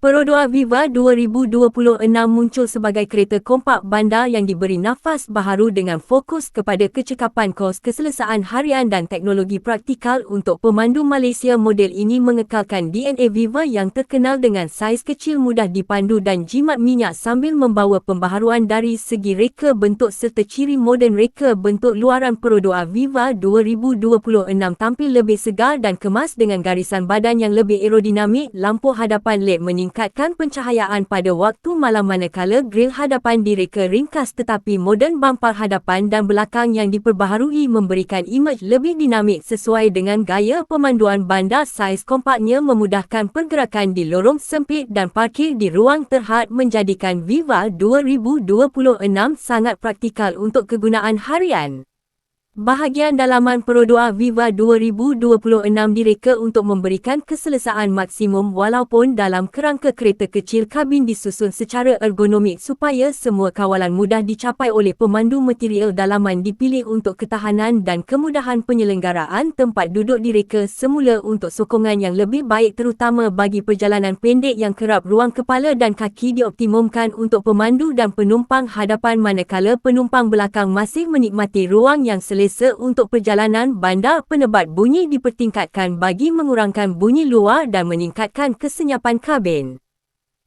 Perodua Viva 2026 muncul sebagai kereta kompak bandar yang diberi nafas baharu dengan fokus kepada kecekapan kos keselesaan harian dan teknologi praktikal untuk pemandu Malaysia. Model ini mengekalkan DNA Viva yang terkenal dengan saiz kecil mudah dipandu dan jimat minyak sambil membawa pembaharuan dari segi reka bentuk serta ciri moden reka bentuk luaran Perodua Viva 2026 tampil lebih segar dan kemas dengan garisan badan yang lebih aerodinamik, lampu hadapan LED meningkat meningkatkan pencahayaan pada waktu malam manakala grill hadapan direka ringkas tetapi moden bumper hadapan dan belakang yang diperbaharui memberikan imej lebih dinamik sesuai dengan gaya pemanduan bandar saiz kompaknya memudahkan pergerakan di lorong sempit dan parkir di ruang terhad menjadikan Viva 2026 sangat praktikal untuk kegunaan harian. Bahagian dalaman Perodua Viva 2026 direka untuk memberikan keselesaan maksimum walaupun dalam kerangka kereta kecil kabin disusun secara ergonomik supaya semua kawalan mudah dicapai oleh pemandu material dalaman dipilih untuk ketahanan dan kemudahan penyelenggaraan tempat duduk direka semula untuk sokongan yang lebih baik terutama bagi perjalanan pendek yang kerap ruang kepala dan kaki dioptimumkan untuk pemandu dan penumpang hadapan manakala penumpang belakang masih menikmati ruang yang selesa selesa untuk perjalanan bandar penebat bunyi dipertingkatkan bagi mengurangkan bunyi luar dan meningkatkan kesenyapan kabin.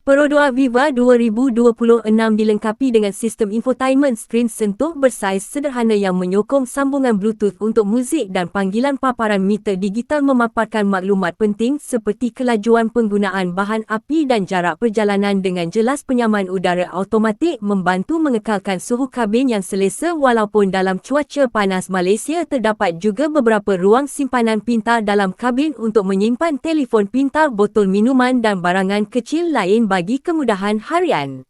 Perodua Viva 2026 dilengkapi dengan sistem infotainment screen sentuh bersaiz sederhana yang menyokong sambungan Bluetooth untuk muzik dan panggilan paparan meter digital memaparkan maklumat penting seperti kelajuan penggunaan bahan api dan jarak perjalanan dengan jelas penyaman udara automatik membantu mengekalkan suhu kabin yang selesa walaupun dalam cuaca panas Malaysia terdapat juga beberapa ruang simpanan pintar dalam kabin untuk menyimpan telefon pintar, botol minuman dan barangan kecil lain bagi kemudahan harian.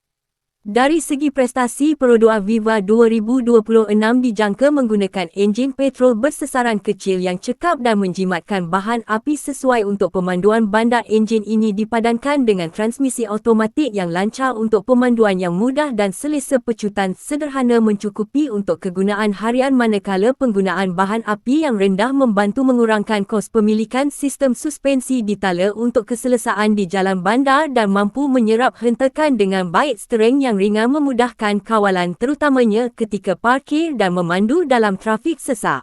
Dari segi prestasi, Perodua Viva 2026 dijangka menggunakan enjin petrol bersesaran kecil yang cekap dan menjimatkan bahan api sesuai untuk pemanduan bandar enjin ini dipadankan dengan transmisi automatik yang lancar untuk pemanduan yang mudah dan selesa pecutan sederhana mencukupi untuk kegunaan harian manakala penggunaan bahan api yang rendah membantu mengurangkan kos pemilikan sistem suspensi di tala untuk keselesaan di jalan bandar dan mampu menyerap hentakan dengan baik stereng yang yang ringan memudahkan kawalan terutamanya ketika parkir dan memandu dalam trafik sesak.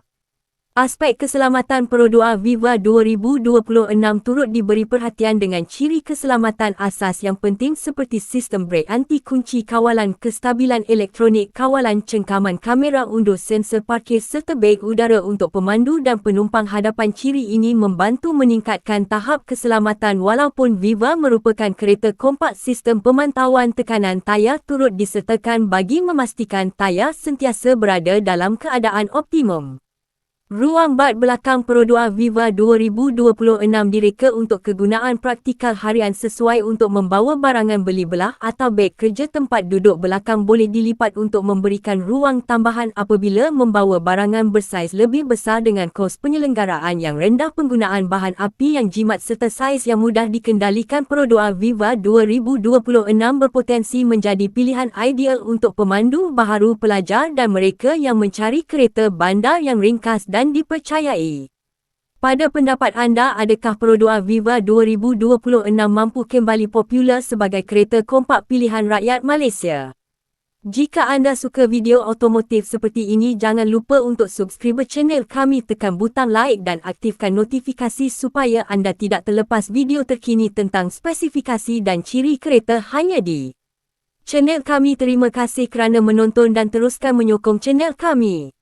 Aspek keselamatan Perodua Viva 2026 turut diberi perhatian dengan ciri keselamatan asas yang penting seperti sistem brek anti kunci kawalan kestabilan elektronik kawalan cengkaman kamera undur sensor parkir serta beg udara untuk pemandu dan penumpang hadapan ciri ini membantu meningkatkan tahap keselamatan walaupun Viva merupakan kereta kompak sistem pemantauan tekanan tayar turut disertakan bagi memastikan tayar sentiasa berada dalam keadaan optimum. Ruang bad belakang Perodua Viva 2026 direka untuk kegunaan praktikal harian sesuai untuk membawa barangan beli belah atau beg kerja tempat duduk belakang boleh dilipat untuk memberikan ruang tambahan apabila membawa barangan bersaiz lebih besar dengan kos penyelenggaraan yang rendah penggunaan bahan api yang jimat serta saiz yang mudah dikendalikan. Perodua Viva 2026 berpotensi menjadi pilihan ideal untuk pemandu baharu pelajar dan mereka yang mencari kereta bandar yang ringkas dan dan dipercayai. Pada pendapat anda, adakah Perodua Viva 2026 mampu kembali popular sebagai kereta kompak pilihan rakyat Malaysia? Jika anda suka video otomotif seperti ini, jangan lupa untuk subscribe channel kami, tekan butang like dan aktifkan notifikasi supaya anda tidak terlepas video terkini tentang spesifikasi dan ciri kereta hanya di channel kami. Terima kasih kerana menonton dan teruskan menyokong channel kami.